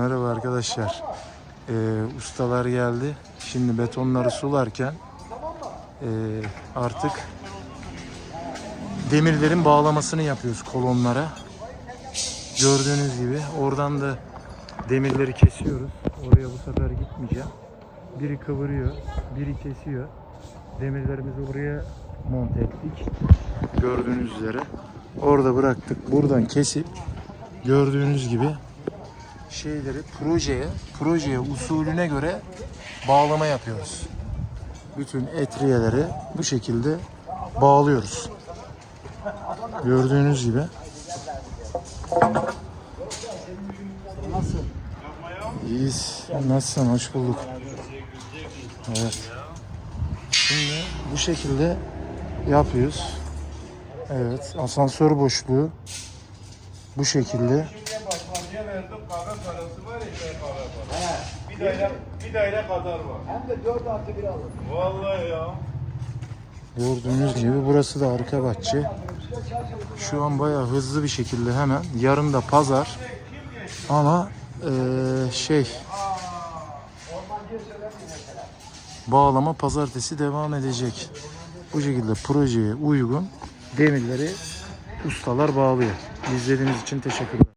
Merhaba arkadaşlar. Ee, ustalar geldi. Şimdi betonları sularken ee, artık demirlerin bağlamasını yapıyoruz kolonlara. Gördüğünüz gibi oradan da demirleri kesiyoruz. Oraya bu sefer gitmeyeceğim. Biri kıvırıyor, biri kesiyor. Demirlerimizi buraya monte ettik. Gördüğünüz üzere. Orada bıraktık. Buradan kesip gördüğünüz gibi şeyleri projeye, projeye usulüne göre bağlama yapıyoruz. Bütün etriyeleri bu şekilde bağlıyoruz. Gördüğünüz gibi. İyiyiz. Nasılsın? Hoş bulduk. Evet. Şimdi bu şekilde yapıyoruz. Evet. Asansör boşluğu bu şekilde. Basmacıya verdim kahve parası var ya şey kahve parası. Bir daire, bir daire kadar var. Hem de 4 artı 1 alın. Vallahi ya. Gördüğünüz gibi burası da arka bahçe. Şu an bayağı hızlı bir şekilde hemen yarın da pazar ama eee, şey bağlama pazartesi devam edecek. Bu şekilde projeye uygun demirleri ustalar bağlıyor. İzlediğiniz için teşekkürler.